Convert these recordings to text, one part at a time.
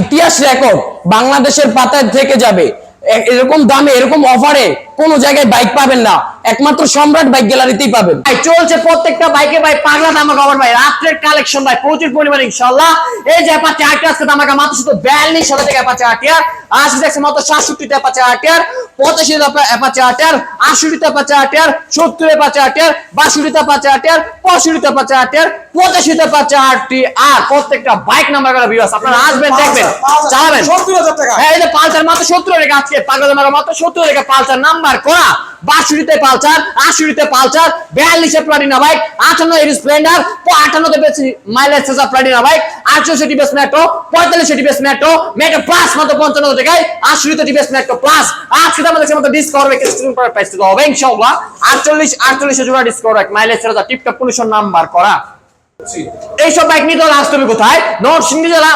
ইতিহাস রেকর্ড বাংলাদেশের পাতায় থেকে যাবে। এরকম দামে এরকম অফারে কোন জায়গায় বাইক পাবেন না। একমাত্র সম্রাট বাইক গ্যালারিতেই পাবেন। ভাই চলছে প্রত্যেকটা বাইকে ভাই পাগলা দামা কভার ভাই। রাত্রের কালেকশন ভাই। প্রচুর পরিমাণে ইনশাল্লাহ। এই যে অ্যাপাচে আটটি আজকে দামাকা মাত্র শুধু বিয়াল্লিশ হাজার টাকা অ্যাপাচে আটিয়ার আশি দেখছে মাত্র সাতষট্টিতে অ্যাপাচে আটিয়ার পঁচাশি অ্যাপাচে আটিয়ার আশিটিতে অ্যাপাচে আটিয়ার সত্তর অ্যাপাচে আটিয়ার বাষট্টিতে অ্যাপাচে আটিয়ার পঁয়ষট্টিতে অ্যাপাচে আটিয়ার পঁচাশিতে অ্যাপাচে আটটি আর প্রত্যেকটা বাইক নাম্বার করা ভিউয়ার্স আপনারা আসবেন দেখবেন। চালাবেন। সত্তর হাজার টাকা। হ্যাঁ এই যে পালসার মাত্র সত্তর টাকা আজকে পাগলা দামাকা মাত্র সত্তর টাকা পালসার নাম্বার করা। বাষট্টিতে পালসার আশিটিতে পালসার, বিয়াল্লিশে প্লাটিনা বাইক আটান্ন এর স্প্লেন্ডার, আটান্নতে পেয়েছি মাইলেজ সেসা প্লাটিনা বাইক আটশোশো টিপিএস মেট্রো পঁয়তাল্লিশে টিপিএস মেট্রো মেট্রো প্লাস মাত্র পঞ্চান্ন টাকায়, আশিতে টিপিএস মেট্রো প্লাস আজকে তো আমাদের মতো ডিসকাউন্ট পরে প্রাইস হবে, ইনশাআল্লাহ। আটচল্লিশ, আটচল্লিশে জোড়া discount mileage tiptop condition number করা। এইসব বাইক আসতে হবে কোথায়? জেলা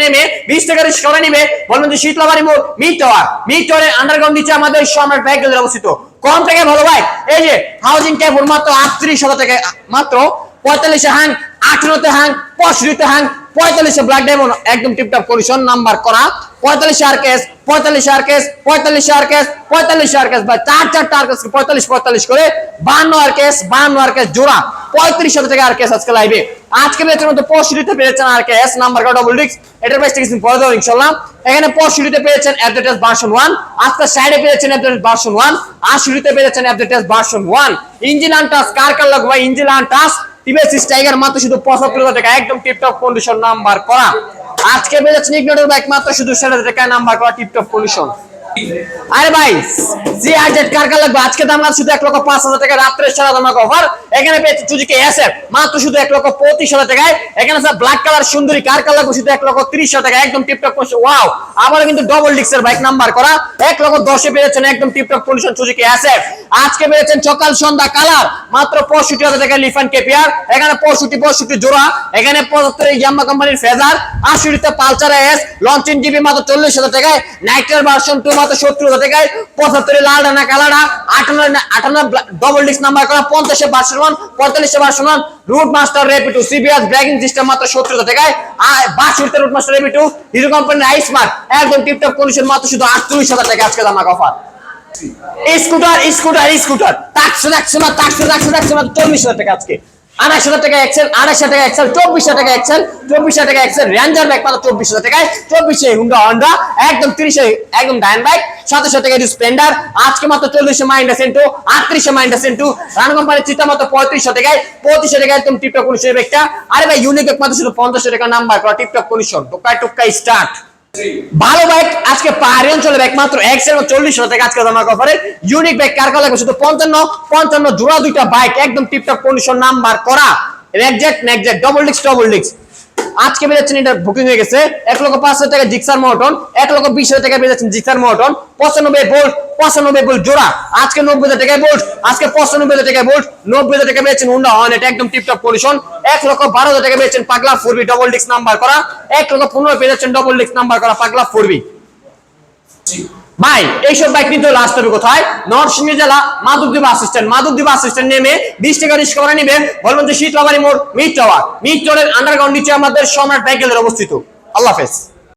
নেমে বিশ টাকা নিবে। বলবেন যে শীতলাবাড়ি মোড় মিড টাওয়ার টাওয়ারের আন্ডারগ্রাউন্ড আমাদের ব্যাগ অবস্থিত। কম থেকে ভালো বাইক এই যে হাউজিং ক্যাবর মাত্র আটত্রিশ হাজার টাকা মাত্র পঁয়তাল্লিশে হ্যাং আঠারোতে হ্যাং পঁয়ষট্টিতে হ্যাং পঁয়তাল্লিশে ব্ল্যাক ডায়মন্ড একদম টিপটপ কন্ডিশন নাম্বার করা। পঁয়তাল্লিশে আর কেস পঁয়তাল্লিশ আর কেস পঁয়তাল্লিশে আর কেস পঁয়তাল্লিশ আর কেস বা চার চারটা আর কেস পঁয়তাল্লিশ পঁয়তাল্লিশ করে বান্ন আর কেস বান্ন আর কেস জোড়া পঁয়ত্রিশ হাজার আর কেস আজকে লাইভে আজকে পেয়েছেন মধ্যে পঁয়ষট্টিতে পেয়েছেন আর কেস নাম্বার ডবল ডিক্স পরে ইনশাল্লাহ এখানে পেয়েছেন ভার্সন ওয়ান আজকে সাইডে পেয়েছেন অ্যাপডেটেস ভার্সন ওয়ান আশিটিতে পেয়েছেন updates version one engine untouched, কার কার লাগবে ইঞ্জিন আনটাস টিভিএস টাইগার মাত্র শুধু পঁচাত্তর হাজার টাকা, একদম টিপটপ কন্ডিশন নাম্বার করা। আজকে বেজেছে ইগনোটের বাইক মাত্র শুধু সেটা হাজার টাকা নাম্বার করা টিপটপ কন্ডিশন আরে ভাই জি আর জেড কার কার লাগবে? আজকে দাম শুধু এক লক্ষ পাঁচ হাজার টাকা, রাত্রে সারা দাম অফার এখানে পেয়েছে সুজুকি এসএফ মাত্র শুধু এক লক্ষ পঁচিশ হাজার টাকায়। এখানে স্যার ব্ল্যাক কালার সুন্দরী, কার কার লাগবে? শুধু এক লক্ষ তিরিশ হাজার টাকা একদম টিপটপ ওয়াও আবার কিন্তু ডবল ডিক্সের বাইক নাম্বার করা। এক লক্ষ দশে পেয়েছেন একদম টিপটপ কন্ডিশন সুজুকি এসএফ আজকে পেয়েছেন সকাল সন্ধ্যা কালার, মাত্র পঁয়ষট্টি হাজার টাকা লিফান কেপিয়ার এখানে পঁয়ষট্টি পঁয়ষট্টি জোড়া। এখানে পঁচাত্তর ইয়াম্মা কোম্পানির ফেজার আশিটিতে পালচার এস লঞ্চিং জিবি মাত্র চল্লিশ হাজার টাকায়। নাইটের ভার্সন টু মাত্র সত্তর হাজার টাকায় পঁচাত্তরে লাল ডানা কালাডা আটান্ন আটান্ন ডবল ডিস্ক নাম্বার করা, পঞ্চাশে ভার্সন ওয়ান পঁয়তাল্লিশে ভার্সন ওয়ান রুট মাস্টার রেপিটু সিবিএস ব্রেকিং সিস্টেম মাত্র সত্তর হাজার টাকায় আর বাষট্টিতে রুট মাস্টার রেপিটু হিরো কোম্পানির আইস মার্ক একদম টিপটপ কন্ডিশন মাত্র শুধু আটচল্লিশ হাজার টাকা আজকে দামাক অফার স্কুটার স্কুটার স্কুটার টাকশো টাকশো না টাকশো টাকশো টাকশো না চল্লিশ হাজার টাকা আজকে। আড়াইশ টাকা আড়াইশ টাকা এক্সেল চব্বিশ হাজার টাকা টাকা। রেঞ্জার হুন্ডা হন্ডা একদম একদম বাইক টাকা স্প্লেন্ডার আজকে মাত্র সেন্টু টাকা একদম টিপটপ কন্ডিশন বাইকটা আরে ভাই ইউনিক মাত্র শুধু পঞ্চাশ টাকা নাম্বার করা টিপটপ স্টার্ট ভালো বাইক আজকে পাহাড়ি অঞ্চলে বাইক মাত্র একশো এবং চল্লিশ হাজার আজকে জমা করে ইউনিক বাইক কার কার শুধু পঞ্চান্ন পঞ্চান্ন জোড়া দুইটা বাইক একদম টিপটপ কন্ডিশন নাম্বার করা। রেকজেট নেকজেট ডবল ডবল ডিক্স আজকে বেরোচ্ছেন এটা বুকিং হয়ে গেছে। এক লক্ষ পাঁচ হাজার টাকা জিক্সার মটন এক লক্ষ বিশ হাজার টাকা বেরোচ্ছেন জিক্সার মটন পঁচানব্বই ভোল্ট পঁচানব্বই ভোল্ট জোড়া, আজকে নব্বই হাজার টাকায় ভোল্ট আজকে পঁচানব্বই হাজার টাকায় ভোল্ট নব্বই হাজার টাকা পেয়েছেন হুন্ডা হন এটা একদম টিপটপ কন্ডিশন এক লক্ষ বারো হাজার টাকা পেয়েছেন পাগলা ফোরবি ডবল ডিক্স নাম্বার করা, এক লক্ষ পনেরো পেয়েছেন ডবল ডিক্স নাম্বার করা পাগলা ফোরবি। ভাই, এইসব বাইক নিতে হলে আসতে হবে কোথায়? নরসিংহী জেলা মাধবদ্বীপ আসিস্ট্যান্ট মাধবদ্বীপ আসিস্ট্যান্ট নেমে বিশ টাকা রিস্ক করে নিবে বলবেন যে শীতলাবাড়ি মোড় মিড টাওয়ার মিড টাওয়ারের আন্ডারগ্রাউন্ড নিচে আমাদের সম্রাট ব্যাংকেলের অবস্থিত। আল্লাহ হাফেজ।